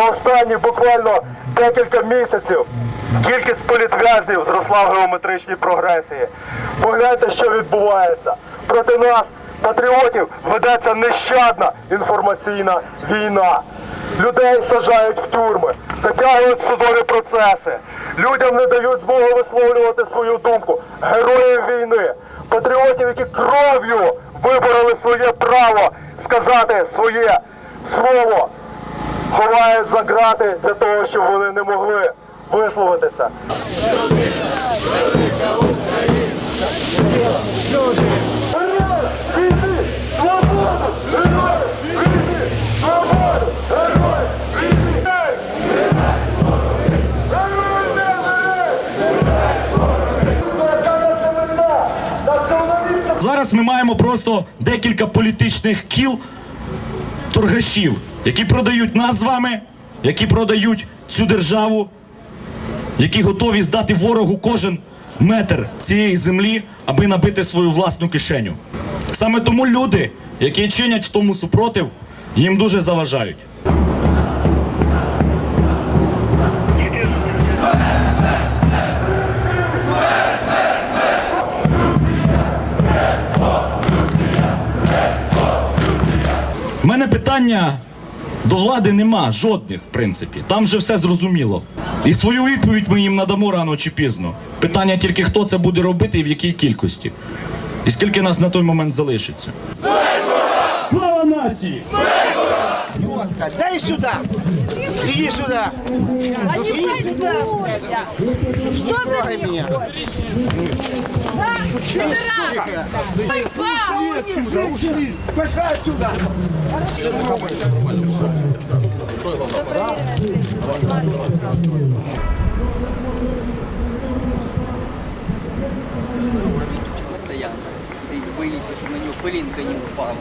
останні буквально декілька місяців кількість політв'язнів зросла в геометричній прогресії. Погляньте, що відбувається. Проти нас, патріотів, ведеться нещадна інформаційна війна. Людей саджають в тюрми, затягують судові процеси. Людям не дають змоги висловлювати свою думку. Героїв війни, патріотів, які кров'ю вибороли своє право сказати своє слово, ховають за грати для того, щоб вони не могли висловитися. Зараз ми маємо просто декілька політичних кіл торгашів, які продають нас з вами, які продають цю державу, які готові здати ворогу кожен метр цієї землі, аби набити свою власну кишеню. Саме тому люди, які чинять тому супротив, їм дуже заважають. У мене питання до влади нема, жодних, в принципі. Там вже все зрозуміло. І свою відповідь ми їм надамо рано чи пізно. Питання тільки, хто це буде робити і в якій кількості. І скільки нас на той момент залишиться. Слава нації! Водка, дай сюда. Иди сюда. Что за меня. Ушли Отсюда, ушли. Пошла отсюда. постоянно. И боится, чтобы на него пылинка не упала.